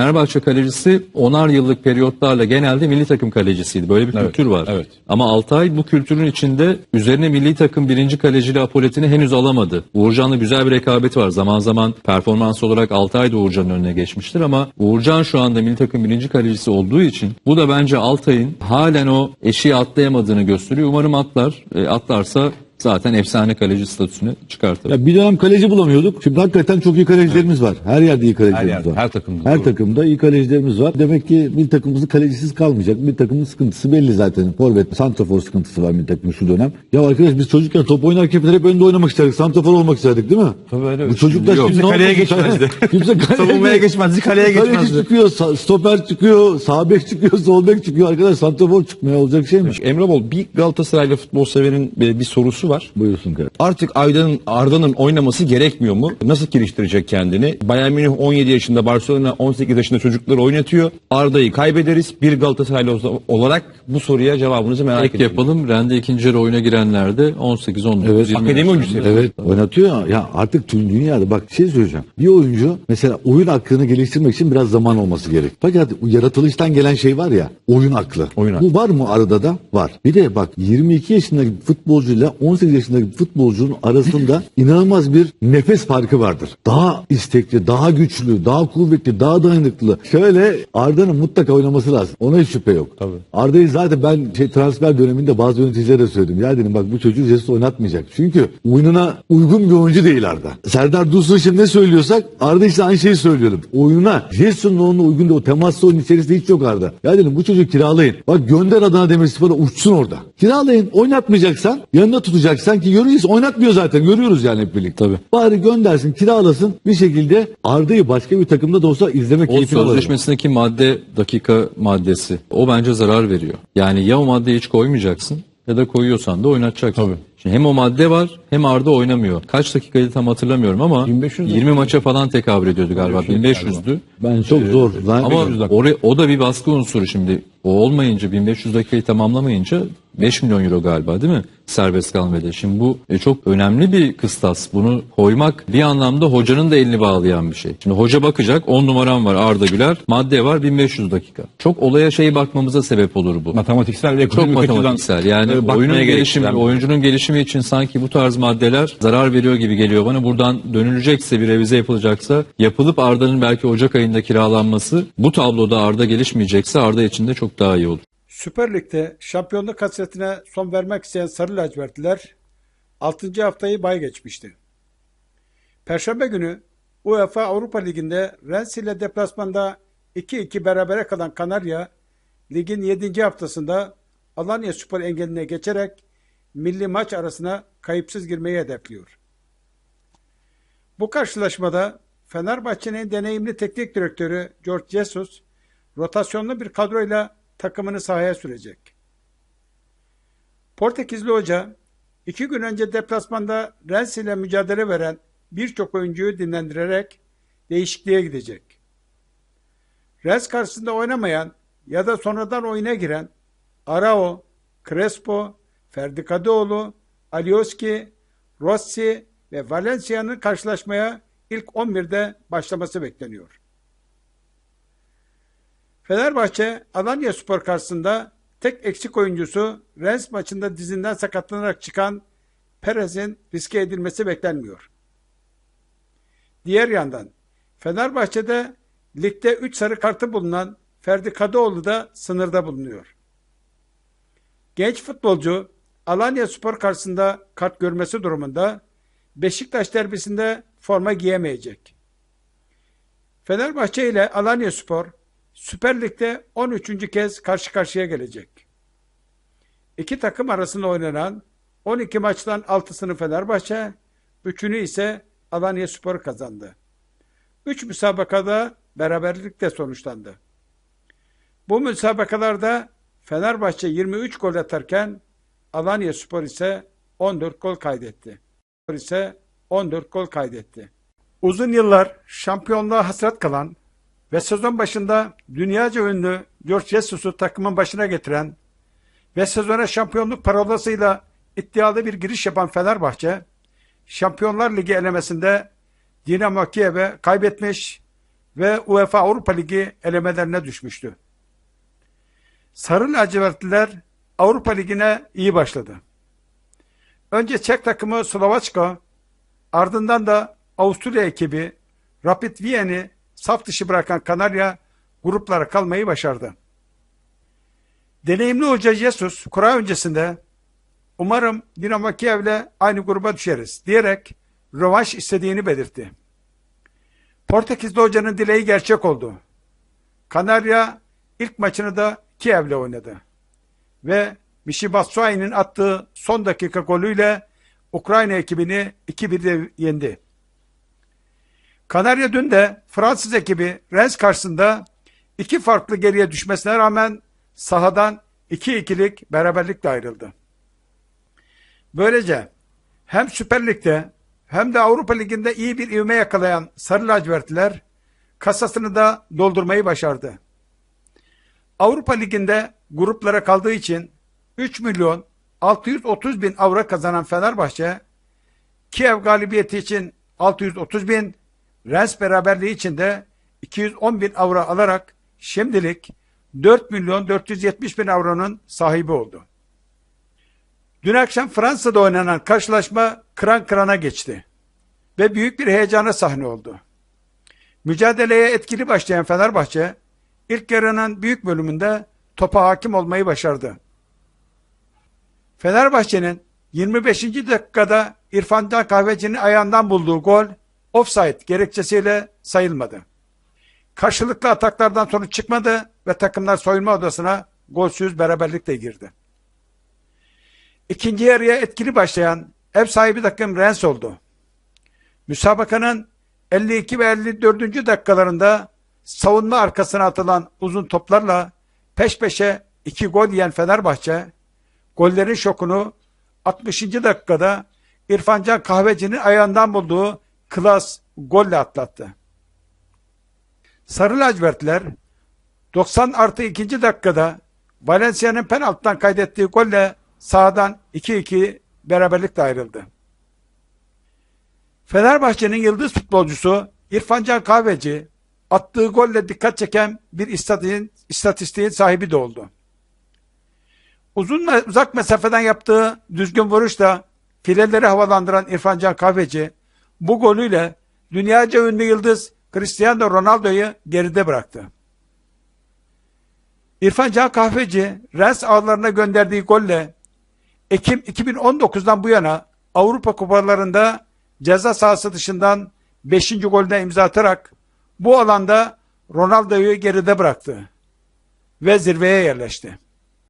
Fenerbahçe kalecisi onar yıllık periyotlarla genelde milli takım kalecisiydi. Böyle bir kültür var. evet. Ama Altay bu kültürün içinde üzerine milli takım birinci kaleciliği apoletini henüz alamadı. Uğurcan'la güzel bir rekabeti var. Zaman zaman performans olarak Altay da Uğurcan'ın önüne geçmiştir ama Uğurcan şu anda milli takım birinci kalecisi olduğu için bu da bence Altay'ın halen o eşiği atlayamadığını gösteriyor. Umarım atlar. E, atlarsa zaten efsane kaleci statüsüne çıkartır. Ya bir dönem kaleci bulamıyorduk. Şimdi hakikaten çok iyi kalecilerimiz var. Her yerde iyi kalecilerimiz yerde, var. her takımda, Her doğru. takımda iyi kalecilerimiz var. Demek ki bir takımımızın kalecisiz kalmayacak. Bir takımın sıkıntısı belli zaten. Forvet, santrafor sıkıntısı var bir takımın şu dönem. Ya arkadaş biz çocukken top oynarken hep önde oynamak isterdik. Santrafor olmak isterdik değil mi? Tabii öyle. Bu çocuklar Yok, şimdi ne kaleye geçmezdi. Kimse kaleye Savunmaya geç- geçmezdi, kaleye Kaleci geçmezdi. çıkıyor, sa- stoper çıkıyor, sağ bek çıkıyor, sol bek çıkıyor. Arkadaş santrafor çıkmıyor. Olacak şey mi? Emre Bol bir Galatasaraylı futbol severin bir bir sorusu var. Buyursun kardeşim. Artık Ayda'nın Arda'nın oynaması gerekmiyor mu? Nasıl geliştirecek kendini? Bayern Münih 17 yaşında, Barcelona 18 yaşında çocukları oynatıyor. Arda'yı kaybederiz. Bir Galatasaraylı olarak bu soruya cevabınızı merak Ek ediyorum. yapalım. Rende ikinci yarı oyuna girenlerde 18, 19, Evet, 20 akademi oyuncusu. Evet oynatıyor ya artık tüm dünyada bak şey söyleyeceğim. Bir oyuncu mesela oyun aklını geliştirmek için biraz zaman olması gerek. Fakat yaratılıştan gelen şey var ya oyun aklı. Oyun aklı. Bu var mı arada da? Var. Bir de bak 22 yaşındaki futbolcuyla 18 yaşındaki futbolcunun arasında inanılmaz bir nefes farkı vardır. Daha istekli, daha güçlü, daha kuvvetli, daha dayanıklı. Şöyle Arda'nın mutlaka oynaması lazım. Ona hiç şüphe yok. Tabii. Arda'yı zaten ben şey transfer döneminde bazı yöneticilere de söyledim. Ya dedim bak bu çocuğu Jesus oynatmayacak. Çünkü oyununa uygun bir oyuncu değil Arda. Serdar Dursun için ne söylüyorsak Arda işte aynı şeyi söylüyorum. Oyununa Jesus'un oyununa uygun değil. O temaslı oyun içerisinde hiç yok Arda. Ya dedim bu çocuğu kiralayın. Bak gönder Adana Demirspor'a uçsun orada. Kiralayın. Oynatmayacaksan yanında tutacaksan ki görüyoruz oynatmıyor zaten. Görüyoruz yani hep birlikte. Tabii. Bari göndersin kiralasın bir şekilde Arda'yı başka bir takımda da olsa izleme O keyfini alırım. sözleşmesindeki madde dakika maddesi. O bence zarar veriyor. Yani ya o maddeyi hiç koymayacaksın ya da koyuyorsan da oynatacaksın. Tabii. Şimdi hem o madde var hem Arda oynamıyor. Kaç dakikaydı tam hatırlamıyorum ama 1500 20 maça falan tekabül ediyordu galiba. 1500'dü. Ben çok zor. Lan- Ama oraya, o da bir baskı unsuru şimdi. O olmayınca 1500 dakikayı tamamlamayınca 5 milyon euro galiba değil mi? Serbest kalma bedeli. Şimdi bu e, çok önemli bir kıstas. Bunu koymak bir anlamda hocanın da elini bağlayan bir şey. Şimdi hoca bakacak 10 numaram var Arda Güler. Madde var 1500 dakika. Çok olaya şey bakmamıza sebep olur bu. Matematiksel ve Çok ekonomik açıdan, matematiksel. Yani e, oyunun gelişimi, oyuncunun gelişimi için sanki bu tarz maddeler zarar veriyor gibi geliyor bana. Buradan dönülecekse bir revize yapılacaksa yapılıp Arda'nın belki Ocak ayında kiralanması bu tabloda Arda gelişmeyecekse Arda için de çok daha iyi olur. Süper Lig'de şampiyonluk hasretine son vermek isteyen Sarı Lacivertliler 6. haftayı bay geçmişti. Perşembe günü UEFA Avrupa Ligi'nde Rennes ile deplasmanda 2-2 berabere kalan Kanarya, ligin 7. haftasında Alanya Spor engeline geçerek milli maç arasına kayıpsız girmeyi hedefliyor. Bu karşılaşmada Fenerbahçe'nin deneyimli teknik direktörü George Jesus rotasyonlu bir kadroyla takımını sahaya sürecek. Portekizli hoca iki gün önce deplasmanda Rennes ile mücadele veren birçok oyuncuyu dinlendirerek değişikliğe gidecek. Rennes karşısında oynamayan ya da sonradan oyuna giren Arao, Crespo, Ferdi Kadıoğlu, Alioski, Rossi ve Valencia'nın karşılaşmaya ilk 11'de başlaması bekleniyor. Fenerbahçe Alanya Spor karşısında tek eksik oyuncusu Rennes maçında dizinden sakatlanarak çıkan Perez'in riske edilmesi beklenmiyor. Diğer yandan Fenerbahçe'de ligde 3 sarı kartı bulunan Ferdi Kadıoğlu da sınırda bulunuyor. Genç futbolcu Alanya Spor karşısında kart görmesi durumunda Beşiktaş derbisinde forma giyemeyecek. Fenerbahçe ile Alanya Spor Süper Lig'de 13. kez karşı karşıya gelecek. İki takım arasında oynanan 12 maçtan 6'sını Fenerbahçe, 3'ünü ise Alanya Spor kazandı. 3 müsabakada beraberlikle sonuçlandı. Bu müsabakalarda Fenerbahçe 23 gol atarken Alanya Spor ise 14 gol kaydetti. Spor ise 14 gol kaydetti. Uzun yıllar şampiyonluğa hasret kalan ve sezon başında dünyaca ünlü George Jesus'u takımın başına getiren ve sezona şampiyonluk parolasıyla iddialı bir giriş yapan Fenerbahçe, Şampiyonlar Ligi elemesinde Dinamo Kiev'e kaybetmiş ve UEFA Avrupa Ligi elemelerine düşmüştü. Sarı lacivertliler Avrupa Ligi'ne iyi başladı. Önce Çek takımı Slovaçka, ardından da Avusturya ekibi Rapid Viyen'i saf dışı bırakan Kanarya gruplara kalmayı başardı. Deneyimli hoca Jesus kura öncesinde umarım Dinamo Kiev'le aynı gruba düşeriz diyerek rövanş istediğini belirtti. Portekizli hocanın dileği gerçek oldu. Kanarya ilk maçını da Kiev'le oynadı. Ve Michy Batshuayi'nin attığı son dakika golüyle Ukrayna ekibini 2-1'de yendi. Kanarya dün de Fransız ekibi Rennes karşısında iki farklı geriye düşmesine rağmen sahadan 2-2'lik beraberlikle ayrıldı. Böylece hem Süper Lig'de hem de Avrupa Ligi'nde iyi bir ivme yakalayan Sarı Lacivertliler kasasını da doldurmayı başardı. Avrupa Ligi'nde gruplara kaldığı için 3 milyon 630 bin avro kazanan Fenerbahçe, Kiev galibiyeti için 630 bin, Rennes beraberliği için de 210 bin avro alarak şimdilik 4 milyon 470 bin avronun sahibi oldu. Dün akşam Fransa'da oynanan karşılaşma kıran kırana geçti ve büyük bir heyecana sahne oldu. Mücadeleye etkili başlayan Fenerbahçe ilk yarının büyük bölümünde topa hakim olmayı başardı. Fenerbahçe'nin 25. dakikada İrfan Can Kahveci'nin ayağından bulduğu gol offside gerekçesiyle sayılmadı. Karşılıklı ataklardan sonuç çıkmadı ve takımlar soyunma odasına golsüz beraberlikle girdi. İkinci yarıya etkili başlayan ev sahibi takım Rennes oldu. Müsabakanın 52 ve 54. dakikalarında savunma arkasına atılan uzun toplarla peş peşe iki gol yiyen Fenerbahçe, gollerin şokunu 60. dakikada İrfancan Kahveci'nin ayağından bulduğu klas golle atlattı. Sarı lacivertler 90 artı 2. dakikada Valencia'nın penaltıdan kaydettiği golle sahadan 2-2 beraberlikle ayrıldı. Fenerbahçe'nin yıldız futbolcusu İrfan Can Kahveci attığı golle dikkat çeken bir istatistiğin, istatistiğin sahibi de oldu. Uzun uzak mesafeden yaptığı düzgün vuruşla fileleri havalandıran İrfan Can Kahveci bu golüyle dünyaca ünlü yıldız Cristiano Ronaldo'yu geride bıraktı. İrfan Can Kahveci Rennes ağlarına gönderdiği golle Ekim 2019'dan bu yana Avrupa kupalarında ceza sahası dışından 5. golüne imza atarak bu alanda Ronaldo'yu geride bıraktı ve zirveye yerleşti.